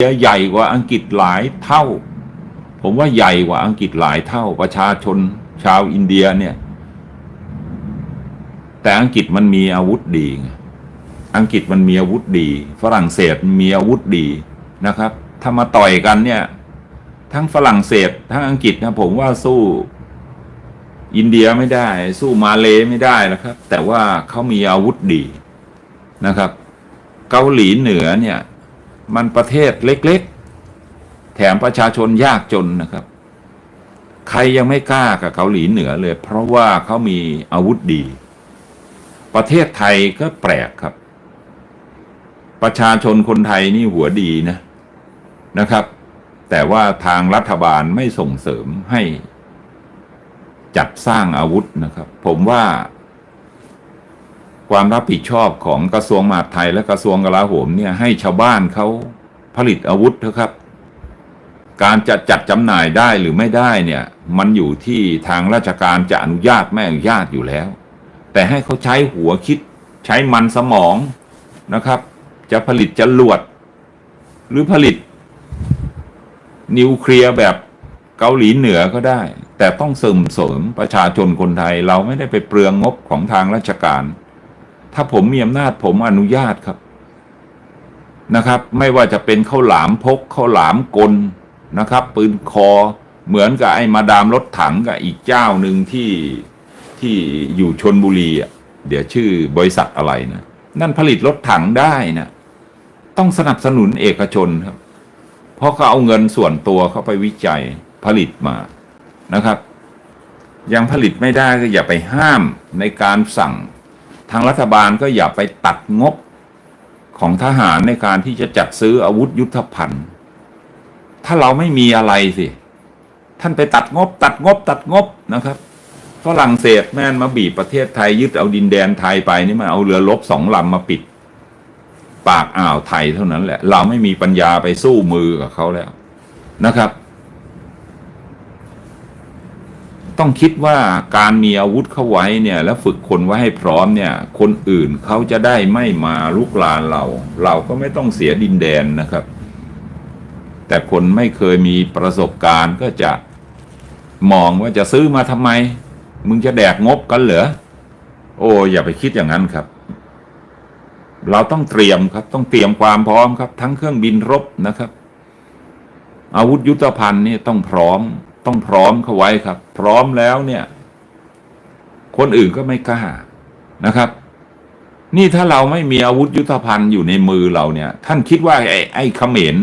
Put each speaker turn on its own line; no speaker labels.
เดียใหญ่กว่าอังกฤษหลายเท่า ผมว่าใหญ่กว่าอังกฤษหลายเท่า ประชาชนชาวอินเดียเนี่ย แต่อังกฤษมันมีอาวุธดี อังกฤษมันมีอาวุธดี ฝรั่งเศสมีอาวุธดีนะครับ ถ้ามาต่อยกันเนี่ย ทั้งฝรั่งเศสทั้งอังกฤษนะผมว่าสู้อินเดียไม่ได้ สู้มาเลไม่ได้นะครับ แต่ว่าเขามีอาวุธดีนะครับ เกาหลีเหนือเนี่ย มันประเทศเล็กๆ แถมประชาชนยากจนนะครับ ใครยังไม่กล้ากับเกาหลีเหนือเลย เพราะว่าเขามีอาวุธดี ประเทศไทยก็แปลกครับ ประชาชนคนไทยนี่หัวดีนะนะครับ แต่ว่าทางรัฐบาลไม่ส่งเสริมให้จัดสร้างอาวุธนะครับ ผมว่า ความรับผิดชอบของกระทรวงมหาดไทยและกระทรวงกลาโหมเนี่ยให้ชาวบ้านเขาผลิตอาวุธเถอะครับ การจะจัดจำหน่ายได้หรือไม่ได้เนี่ย มันอยู่ที่ทางราชการจะอนุญาตไม่อนุญาตอยู่แล้ว แต่ให้เขาใช้หัวคิดใช้มันสมองนะครับ จะผลิตจรวด หรือผลิต นิวเคลียร์แบบเกาหลีเหนือก็ได้ แต่ต้องเสริมเสริมประชาชนคนไทยเราไม่ได้ไปเปลืองงบของทางราชการ ถ้าผมมีอำนาจผมอนุญาตครับนะครับ ไม่ว่าจะเป็นข้าวหลามพกข้าวหลามกลนะครับ ปืนคอเหมือนกับไอ้มาดามรถถังกับอีกเจ้าหนึ่งที่ที่อยู่ชนบุรีอะเดี๋ยวชื่อบริษัทอะไรนะ นั่นผลิตรถถังได้นะต้องสนับสนุนเอกชนครับ เพราะเขาเอาเงินส่วนตัวเข้าไปวิจัยผลิตมานะครับ ยังผลิตไม่ได้ก็อย่าไปห้ามในการสั่ง ทางรัฐบาลก็อย่าไปตัดงบของทหารในการที่จะจัดซื้ออาวุธยุทธภัณฑ์ ถ้าเราไม่มีอะไรสิ ท่านไปตัดงบ ตัดงบ ตัดงบนะครับฝรั่งเศสแม่นมาบีบประเทศไทยยึดเอาดินแดนไทยไปนี่มาเอาเรือรบสองลำมาปิด ปากอ่าวไทยเท่านั้นแหละ เราไม่มีปัญญาไปสู้มือกับเขาแล้วนะครับ ต้องคิดว่าการมีอาวุธเข้าไว้เนี่ยแล้วฝึกคนไว้ให้พร้อมเนี่ย คนอื่นเขาจะได้ไม่มาลุกลานเรา เราก็ไม่ต้องเสียดินแดนนะครับ แต่คนไม่เคยมีประสบการณ์ก็จะมองว่าจะซื้อมาทำไม มึงจะแดกงบกันเหรอโอ้อย่าไปคิดอย่างนั้นครับ เราต้องเตรียมครับ ต้องเตรียมความพร้อมครับ ทั้งเครื่องบินรบนะครับ อาวุธยุทโธภัณฑ์นี่ต้องพร้อม ต้องพร้อมเข้าไว้ครับ พร้อมแล้วเนี่ย คนอื่นก็ไม่กล้านะครับ นี่ถ้าเราไม่มีอาวุธยุทธภัณฑ์อยู่ในมือเราเนี่ย ท่านคิดว่าไอ้ไอ้เขมร